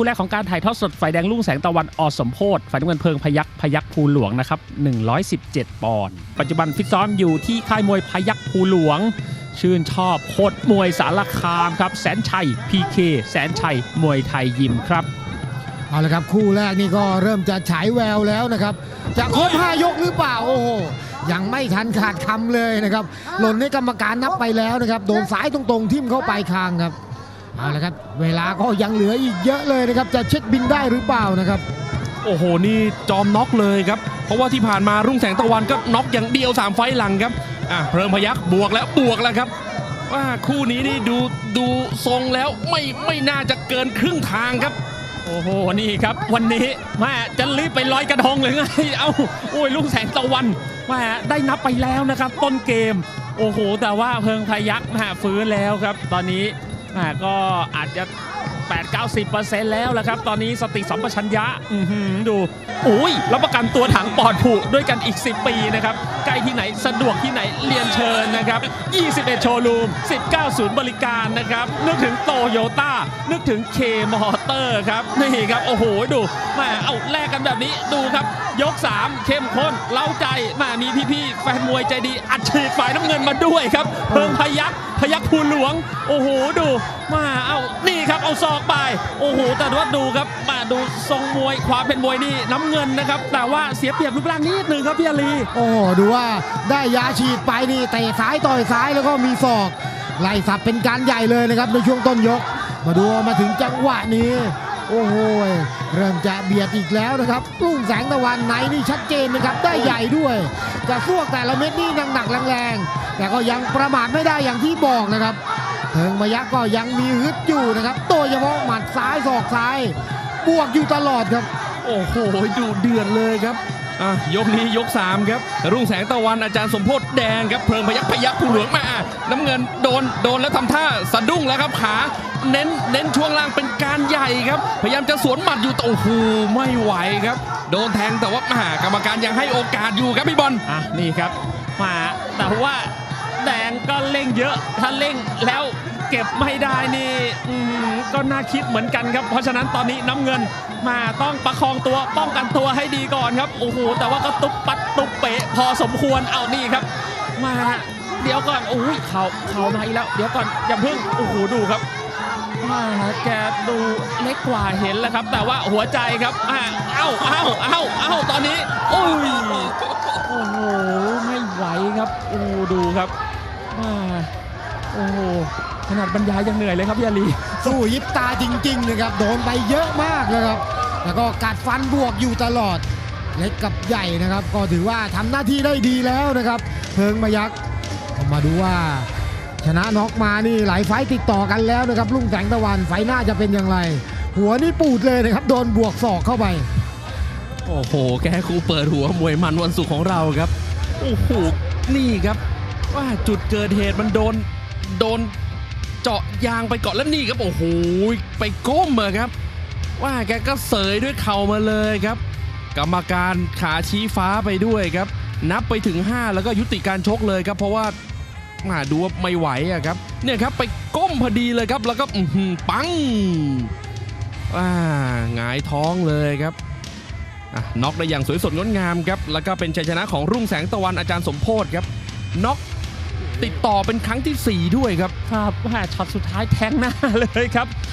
คู่แรกของการถ่ายทอดสดฝ่ายแดงลุ่งแสงตะวันอสมโพธฝ่ายน้ำเงินเพิงพยักพยักภูหลวงนะครับ117 ปอนด์ปัจจุบันฟิตซ้อมอยู่ที่ค่ายมวยพยักภูหลวง ชื่นชอบโคตรมวยสารคามครับแสนชัย PK แสนชัยมวยไทยยิมครับเอาละครับคู่แรกนี่ก็เริ่มจะฉายแววแล้วนะครับจะครบ5ยกหรือเปล่าโอ้โหยังไม่ทันขาดคำเลยนะครับหล่นให้กรรมการนับไปแล้วนะครับโดนซ้ายตรงๆทิ่มเข้าไปคางครับ เอาละครับ เวลาก็ยังเหลืออีกเยอะเลยนะครับ จะเช็คบินได้หรือเปล่านะครับ โอ้โห นี่จอมน็อกเลยครับ เพราะว่าที่ผ่านมารุ่งแสงตะวันก็น็อกอย่างเดียว 3 ไฟต์หลังครับ อะเพลิงพยักบวกแล้วบวกแล้วครับ ว่าคู่นี้นี่ดูดูทรงแล้วไม่ไม่น่าจะเกินครึ่งทางครับ โอ้โห นี่ครับ วันนี้แม่จะรีบไปลอยกระทงเลยไง เอ้า โอ้ยลุงแสงตะวันแม่ได้นับไปแล้วนะครับ ต้นเกม โอ้โห แต่ว่าเพิงพยักแม่ฟื้นแล้วครับ ตอนนี้แม่ ก็อาจจะ 8-90%แล้วละครับ ตอนนี้สติสัมปชัญญะดูอุ้ยรับประกันตัวถังปอดผุด้วยกันอีก 10 ปีนะครับ ใกล้ที่ไหนสะดวกที่ไหนเรียนเชิญนะครับ 21 โชว์รูม 19 ศูนย์บริการนะครับ นึกถึงโตโยต้า นึกถึงเคมอเตอร์ครับ นี่ครับ โอ้โห ดูแม่เอาแลกกันแบบนี้ดูครับ ยก 3 เข้มข้นเล้าใจมามีพี่ๆแฟนมวยใจดี อัดฉีดฝ่ายน้ำเงินมาด้วยครับ เพิงพยักพยักภูหลวง โอ้โหดูมาเอานี่ครับเอาศอกไป โอ้โหแต่ว่าดูครับมาดูทรงมวยความเป็นมวยนี่น้ำเงินนะครับ แต่ว่าเสียเปรียบรูปร่างนิดนึงครับพี่อาลีโอ้โหดูว่าได้ยาฉีดไปนี่เตะซ้ายต่อยซ้ายแล้วก็มีศอกไล่สับเป็นการใหญ่เลยนะครับในช่วงต้นยก มาดูมาถึงจังหวะนี้ โอ้โหเริ่มจะเบียดอีกแล้วนะครับรุ่งแสงตะวันไหนนี่ชัดเจนนะครับได้ใหญ่ด้วยจะสวกแต่ละเม็ดนี่หนักๆแรงๆแต่ก็ยังประมาทไม่ได้อย่างที่บอกนะครับเพิงมายักก็ยังมีฮึดอยู่นะครับโดยเฉพาะหมัดซ้ายศอกซ้ายบวกอยู่ตลอดครับ โอ้โหดูเดือดเลยครับอะยกนี้ยก 3 ครับ รุ่งแสงตะวันอาจารย์สมโพศแดงครับเพลิงพยักพยักผู้เหลืองมาอ่น้ำเงินโดนโดนแล้วทำท่าสะดุ้งแล้วครับขา เน้นเน้นช่วงล่างเป็นการ ครับ พยายามจะสวนหมัดอยู่แต่โอ้โหไม่ไหวครับ โดนแทงแต่ว่าแหมกรรมการยังให้โอกาสอยู่ครับพี่บอลอะนี่ครับมาแต่ว่าแดงก็เร่งเยอะถ้าเร่งแล้วเก็บไม่ได้นี่ก็น่าคิดเหมือนกันครับ เพราะฉะนั้นตอนนี้น้ำเงินมาต้องประคองตัวป้องกันตัวให้ดีก่อนครับโอ้โหแต่ว่าก็ตุบปัดตุบเป๋พอสมควรเอานี่ครับ มาเดี๋ยวก่อนโอ้ยเข่าเข่ามาอีกแล้ว เดี๋ยวก่อนอย่าเพิ่งโอ้โหดูครับ แกดูเล็กกว่าเห็นแล้วครับ แต่ว่าหัวใจครับอ่าเอ้าเอ้าเอ้าเอ้าตอนนี้โอ้ยโอ้โหไม่ไหวครับโอ้ดูครับอ่าโอ้โหขนาดบรรยายยังเหนื่อยเลยครับพี่อาลีสู้ยิบตาจริงๆนะครับโดนไปเยอะมากนะครับ แล้วก็กัดฟันบวกอยู่ตลอดเล็กกับใหญ่นะครับ ก็ถือว่าทำหน้าที่ได้ดีแล้วนะครับ เพิงมายักษ์มาดูว่า ชนะน็อกมานี่หลายไฟติดต่อกันแล้วนะครับลุงแสงตะวันไฟหน้าจะเป็นอย่างไร หัวนี่ปูดเลยนะครับโดนบวกศอกเข้าไป โอ้โห แกครูเปิดหัวมวยมันวันศุกร์ของเราครับ โอ้โห นี่ครับ ว่าจุดเกิดเหตุมันโดน โดนเจาะยางไปก่อนแล้วนี่ครับ โอ้โห ไปก้มอะครับ ว่าแกก็เสยด้วยเข่ามาเลยครับ กรรมการขาชี้ฟ้าไปด้วยครับ นับไปถึง 5 แล้วก็ยุติการชกเลยครับ เพราะว่า มาดูว่าไม่ไหวอะครับ เนี่ยครับไปก้มพอดีเลยครับ แล้วก็ปังอ่าหงายท้องเลยครับน็อกได้อย่างสวยสดงดงามครับแล้วก็เป็นชัยชนะของรุ่งแสงตะวันอาจารย์สมโพศครับน็อกติดต่อเป็นครั้งที่ 4 ด้วยครับ ครับว่าช็อตสุดท้ายแทงหน้าเลยครับ